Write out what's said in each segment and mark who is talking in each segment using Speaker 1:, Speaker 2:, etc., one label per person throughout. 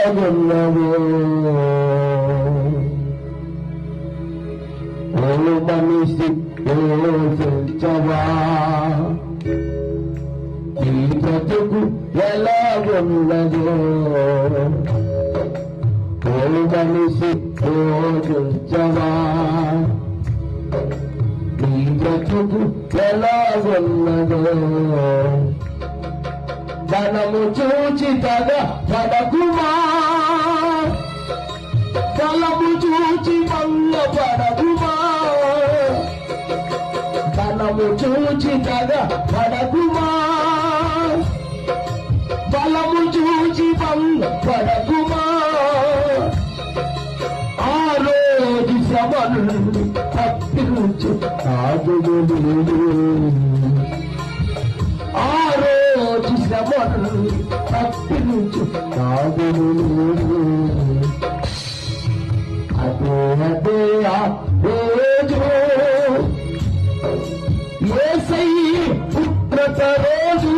Speaker 1: ఎలాగున్నదో ఓ మనిషి యోచించవా ఈ బ్రతుకు ఎలాగున్నదో ఓ మనిషి యోచించవా ఈ బ్రతుకు ఎలాగున్నదో ధనము చూచి తన పడకుమా బలము చూచి మల్ల పడకుమా ధనము చూచి తన పడకుమా బలము చూచి మల్ల పడకుమా ఆ రోజు శ్రమ నుండి తప్పించు కాదు రోజు శ్రమను తప్పించు కాదులు అదే అదే ఆ రోజు ఏసై పుత్రత రోజు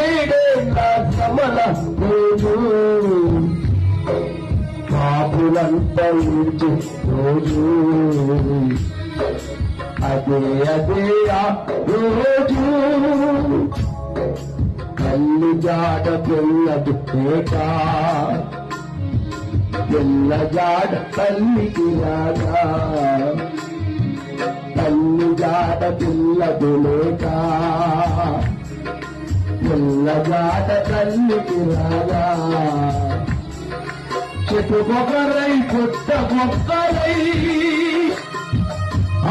Speaker 1: ఏడేళ్ళ రోజు పాపులంతా రోజు అదే అదే ఆ రోజు. కళ్ళు జాడ పిల్లదు పేట. పిల్ల జాడ తల్లికి రాగా తల్లి జాడ పిల్లదు లేక. పిల్ల జాడ తల్లికి రాగా చెట్టుకొకరై పుట్టకొక్కరై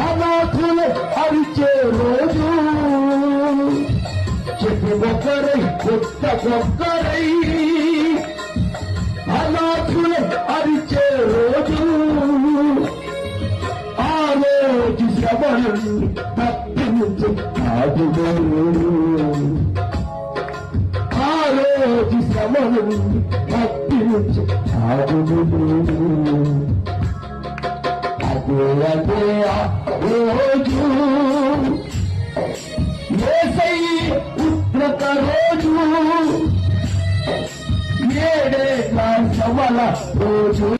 Speaker 1: అనాథులు అరిచే రోజు చెప్పు ఒక్కరై కొత్త ఒక్కరై అనాథులు అరిచే రోజు ఆ రోజు శ్రమను తప్పించు కాదు ఆ రోజు శ్రమను తప్పించు కాదు అదే రోజు